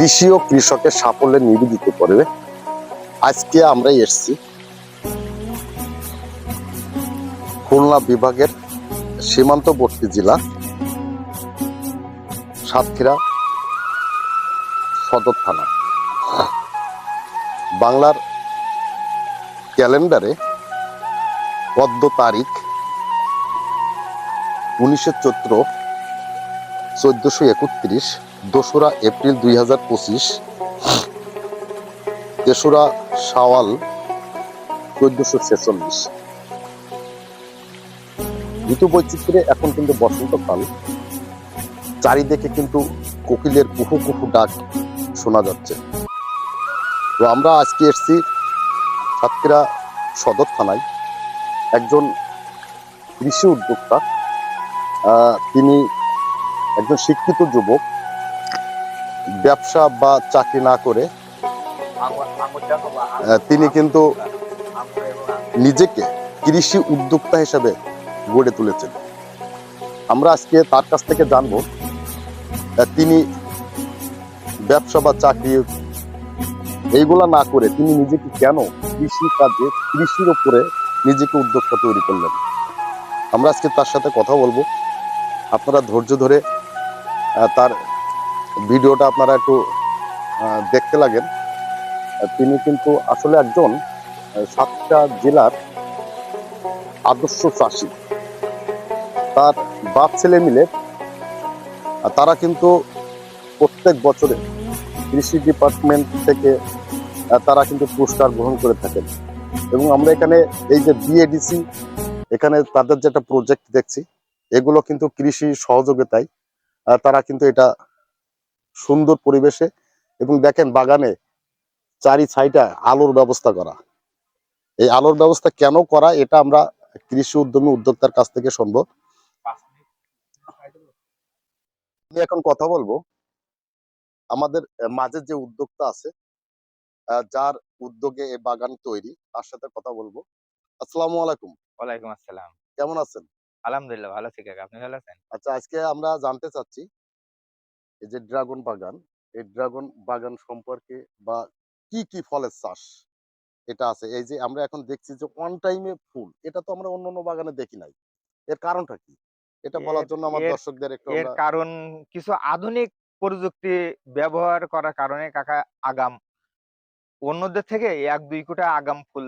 কৃষি ও কৃষকের সাফল্যে নিবেদিত করবে আজকে আমরা এসছি খুলনা বিভাগের সীমান্তবর্তী জেলা, সাতক্ষীরা সদর থানা। বাংলার ক্যালেন্ডারে পদ্ম তারিখ উনিশে চৈত্র চোদ্দশো একত্রিশ। দোসরা এপ্রিল দুই হাজার পঁচিশ, তেসরা সাওয়াল চোদ্দশো ছেচল্লিশ। ঋতু বৈচিত্র্যে এখন কিন্তু বসন্তকাল চারিদিকে কিন্তু কোকিলের কুহু কুহু ডাক শোনা যাচ্ছে। তো আমরা আজকে এসছি সাতক্ষীরা সদর থানায়। একজন কৃষি উদ্যোক্তা তিনি একজন শিক্ষিত যুবক। ব্যবসা বা চাকরি না করে তিনি কিন্তু নিজেকে কৃষি উদ্যোক্তা হিসেবে গড়ে তুলেছেন। আমরা আজকে তার কাছ থেকে জানব তিনি ব্যবসা বা চাকরি এইগুলা না করে তিনি নিজেকে কেন কৃষি কাজে, কৃষির ওপরে নিজেকে উদ্যোক্তা তৈরি করলেন। আমরা আজকে তার সাথে কথা বলব। আপনারা ধৈর্য ধরে তার ভিডিওটা আপনারা একটু দেখতে লাগেন। তিনি কিন্তু আসলে একজন সাতটা জেলার আদর্শ চাষি। তার বাপ ছেলে মিলে তারা কিন্তু প্রত্যেক বছরে কৃষি ডিপার্টমেন্ট থেকে তারা কিন্তু পুরস্কার গ্রহণ করে থাকেন। এবং আমরা এখানে এই যে বিএডিসি এখানে তাদের যেটা প্রজেক্ট দেখছি, এগুলো কিন্তু কৃষি সহযোগিতায় তারা কিন্তু এটা সুন্দর পরিবেশে এবং দেখেন বাগানে চারি সাইডে আলোর ব্যবস্থা করা। এই আলোর ব্যবস্থা কেন করা এটা আমরা কৃষি উদ্যমী উদ্যোক্তার কাছ থেকে শুনব। আমি এখন কথা বলব। আমাদের মাঝে যে উদ্যোক্তা আছে যার উদ্যোগে এই বাগান তৈরি তার সাথে কথা বলব। আসসালামু আলাইকুম। ওয়ালাইকুম আসসালাম। কেমন আছেন? আলহামদুলিল্লাহ ভালো আছি কাকা। আপনি ভালো আছেন? আচ্ছা আজকে আমরা জানতে চাচ্ছি এই যে ড্রাগন বাগান এই ড্রাগন বাগান সম্পর্কে বা কি কি ফলের চাষ এটা আছে? এই যে আমরা এখন দেখছি যে অন টাইমে ফুল এটা তো আমরা অন্য অন্য বাগানে দেখি নাই। এর কারণটা কি? এটা বলার জন্য আমার দর্শকদের একটু এর কারণ কিছু আধুনিক প্রযুক্তি ব্যবহার করার কারণে কাকা আগাম অন্যদের থেকে এক দুই কোটা আগাম ফুল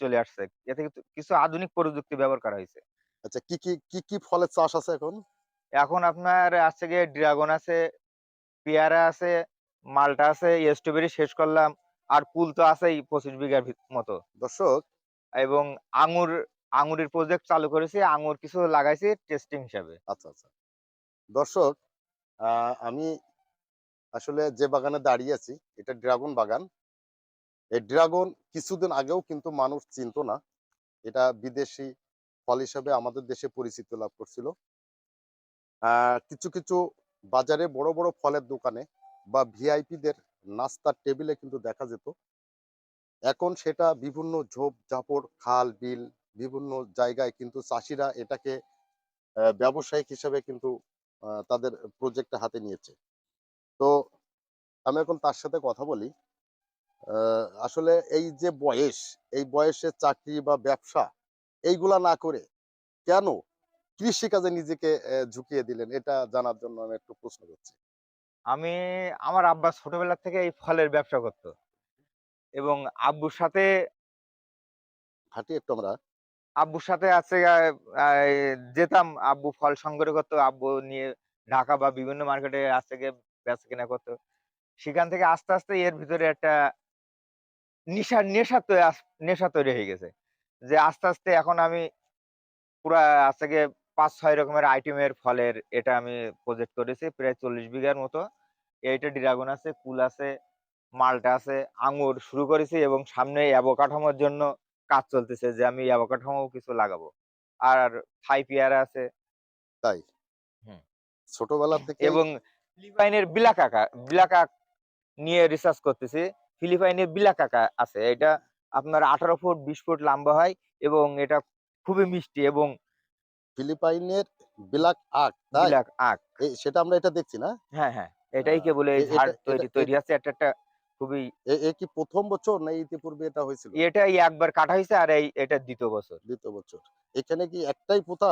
চলে আসছে। এতে কিছু আধুনিক প্রযুক্তি ব্যবহার করা হয়েছে। আচ্ছা কি কি কি কি ফলের চাষ আছে এখন? এখন আপনার আছে গিয়ে ড্রাগন আছে পেয়ারা আছে মালটা আছে স্ট্রবেরি শেষ করলাম আর কুল তো আছেই পঁচিশ বিঘার মতো। দর্শক। এবং আঙুর আঙুরের প্রজেক্ট চালু করেছি আঙুর কিছু লাগাইছি টেস্টিং হিসাবে। আচ্ছা আচ্ছা। দর্শক আমি আসলে যে বাগানে দাঁড়িয়ে আছি এটা ড্রাগন বাগান। এই ড্রাগন কিছুদিন আগেও কিন্তু মানুষ চিনতো না। এটা বিদেশি ফল হিসেবে আমাদের দেশে পরিচিতি লাভ করছিল। আহ, কিছু কিছু বাজারে বড় বড় ফলের দোকানে বা ভিআইপিদের নাস্তার টেবিলে কিন্তু দেখা যেত। এখন সেটা বিভিন্ন ঝোপ ঝাপড় খাল, বিল বিভিন্ন জায়গায় কিন্তু চাষিরা এটাকে ব্যবসায়িক হিসেবে কিন্তু তাদের প্রজেক্ট হাতে নিয়েছে। তো আমি এখন তার সাথে কথা বলি। আসলে এই যে বয়স, এই বয়সে চাকরি বা ব্যবসা, এইগুলা না করে কেন কৃষি কাজে নিজেকে ঝুঁকিয়ে দিলেন এটা জানার জন্য আমি একটু প্রশ্ন করছি। আমি আমার আব্বা ছোটবেলা থেকে এই ফলের ব্যবসা করত এবং আব্বুর সাথে হাঁটি একটু আমরা আব্বুর সাথে আছে যেতাম আব্বু ফল সংগ্রহ করতো আব্বু নিয়ে ঢাকা বা বিভিন্ন মার্কেটে আছে গিয়ে বেচা কিনা করতো। সেখান থেকে আস্তে আস্তে এর ভিতরে একটা নেশা নেশা তৈ- আস- নেশা তৈরি হয়ে গেছে। যে আস্তে আস্তে এখন আমি পুরা গিয়ে পাঁচ ছয় রকমের আইটেমের ফলের এটা আমি প্রজেক্ট করেছি প্রায় চল্লিশ বিঘার মতো। এইটা ড্রাগন আছে কুল আছে মালটা আছে আঙ্গুর শুরু করেছি এবং সামনে অ্যাভোকাঠামোর জন্য কাজ চলতেছে যে আমি অ্যাভোকাঠামো কিছু লাগাবো। আর থাই পেয়ারা আছে। তাই? হুম। ছোটবেলা থেকে এবং ফিলিপাইনের বিলাকাকা বিলাকা নিয়ে রিসার্চ করতেছি। ফিলিপাইনের বিলাকাকা আছে। এটা আপনার আঠারো ফুট বিশ ফুট লম্বা হয় এবং এটা খুবই মিষ্টি এবং ফিলিপাইনের তাই? বিলাক আখ। এই সেটা আমরা এটা দেখছি না? হ্যাঁ হ্যাঁ এটাই কে বলে এই ঝাড় তৈরি তৈরি আছে? একটা একটা খুবই এ কি প্রথম বছর না ইতিপূর্বে এটা হয়েছিল? এটাই একবার কাটা হয়েছে আর এই এটা দ্বিতীয় বছর। দ্বিতীয় বছর। এখানে কি একটাই পোতা?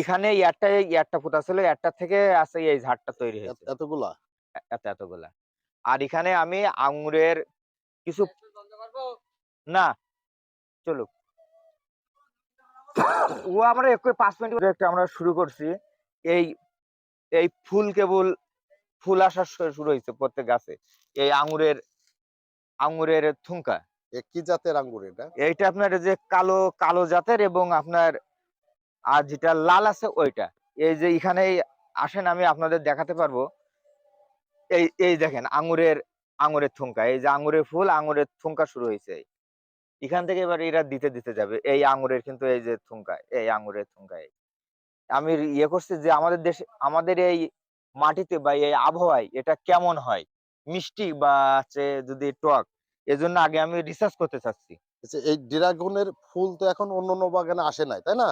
এখানে একটা একটা পোতা ছিল একটা থেকে আছে এই ঝাড়টা তৈরি হয়েছে। এতগুলা? এত এতগুলা। আর এখানে আমি আঙ্গুরের কিছু না চলো ও আমরা একটু পাঁচ মিনিট একটা আমরা শুরু করছি। এই এই ফুল কেবল ফুল আসা শুরু হয়েছে প্রত্যেক গাছে। এই আঙ্গুরের আঙ্গুরের থুঙ্কা। কি জাতের আঙ্গুর এটা? এইটা আপনার যে কালো কালো জাতের এবং আপনার আর যেটা লাল আছে ওইটা। এই যে এখানে আসেন আমি আপনাদের দেখাতে পারব। এই এই দেখেন আঙ্গুরের আঙ্গুরের থুঙ্কা। এই যে আঙ্গুরের ফুল আঙ্গুরের থুঙ্কা শুরু হয়েছে। এখান থেকে এবার এরা দিতে দিতে যাবে। এই আঙ্গুরের কিন্তু এই যে থুঙ্কা এই আঙ্গুরের থুঙ্কা এই। আমি ইয়ে করছি যে আমাদের দেশে আমাদের এই মাটিতে বা এই আবহাওয়ায় এটা কেমন হয়? মিষ্টি বা হচ্ছে যদি টক এজন্য আগে আমি রিসার্চ করতে চাচ্ছি। আচ্ছা, এই ড্রাগনের ফুল তো এখন অন্য অন্য বাগানে আসে নাই তাই না?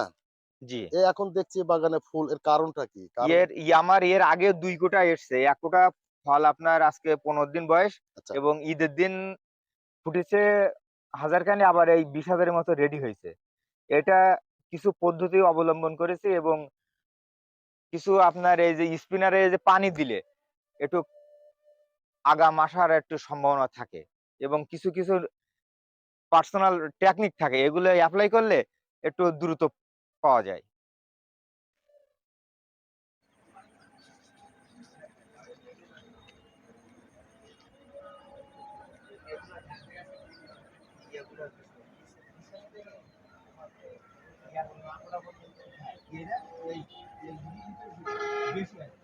জি। এ এখন দেখছি বাগানে ফুল এর কারণটা কি? এর আমার এর আগে দুই কোটা এসছে। এক কোটা ফল আপনার আজকে পনেরো দিন বয়স আচ্ছা। এবং ঈদের দিন ফুটেছে হাজার খানি আবার এই বিশ হাজারের মতো রেডি হয়েছে। এটা কিছু পদ্ধতি অবলম্বন করেছে এবং কিছু আপনার এই যে স্পিনারে যে পানি দিলে একটু আগাম আসার একটু সম্ভাবনা থাকে এবং কিছু কিছু পার্সোনাল টেকনিক থাকে। এগুলো অ্যাপ্লাই করলে একটু দ্রুত পাওয়া যায়। বেশি আছে